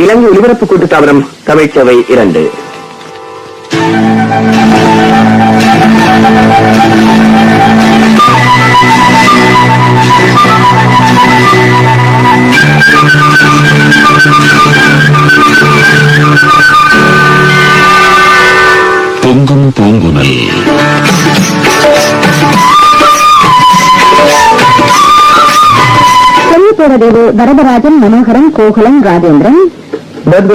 இலங்கை ஒலிபரப்பு கூட்டுத்தாபனம் தமிழ்ச்சவை இரண்டு. பொங்கும் பூங்குனல் செல்லிப்பேரதேவு வரதராஜன் மனோகரன் கோகுலம் ராஜேந்திரன்.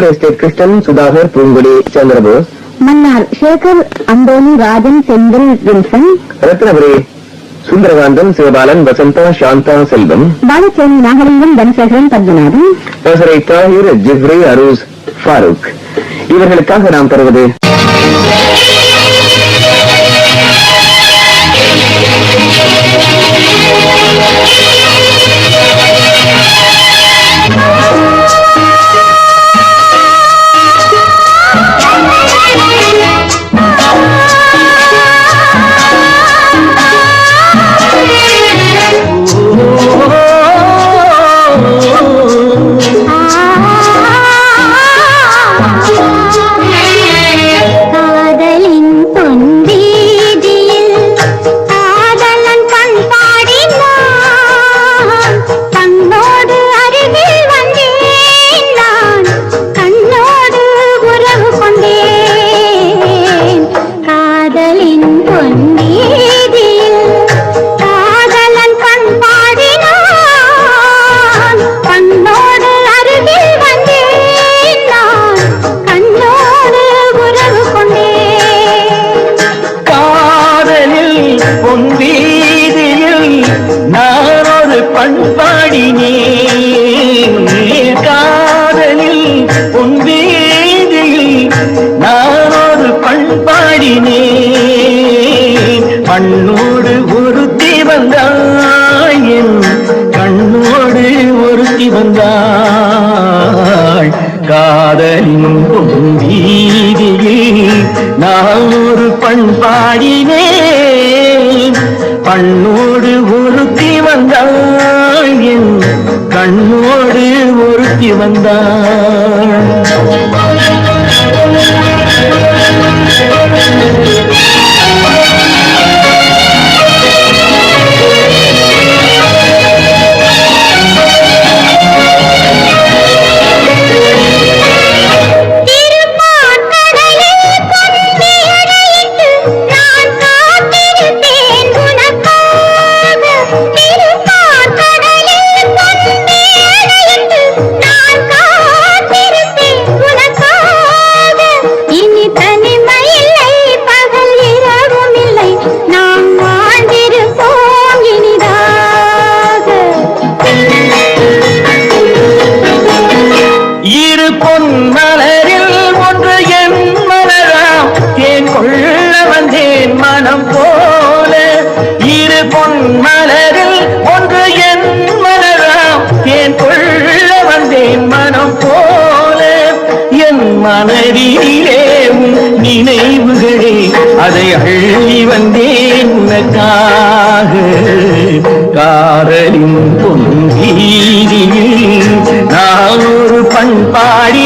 எஸ்டேட் கிருஷ்ணன் சுதாகர் பூங்குடி சந்திரபோஸ். மன்னார் சேகர் அந்தோனி ராஜன் செந்தில் வின்சன். ரத்னபுரி சுந்தரகாந்தன் சிவபாலன் வசந்தா சாந்தா செல்வம். பாலச்சேரி நாகலிங்கம் தனசேகரன் பத்மநாதன். நசரை தாஹிர் ஜிப்ரி அரூஸ் ஃபாரூக். இவர்களுக்காக நாம் தருவது வந்தாள் காதலின் பொன்வீதியில் நான் ஒரு பண்பாடினேன். பண்ணோடு ஒருத்தி வந்தாள் என் கண்ணோடு ஒருத்தி வந்தாள் மனம் போல இரு பொன் மலரில் ஒன்று என் மலராம் தேன் கொள்ள வந்தேன் மனம் போல? என் மனதிலே உன் நினைவுகளே அதை அள்ளி வந்தேன் உனக்காக. காதலின் பொன்வீதியில் நான் ஒரு பண்பாடி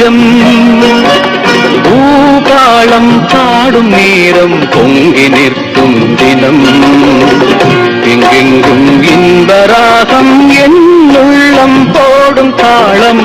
ராகம் பூபாளம் பாடும் நேரம் பொங்கி நிற்கும் தினம். எங்கெங்கும் இன்பராகம் என் உள்ளம் போடும் தாளம்.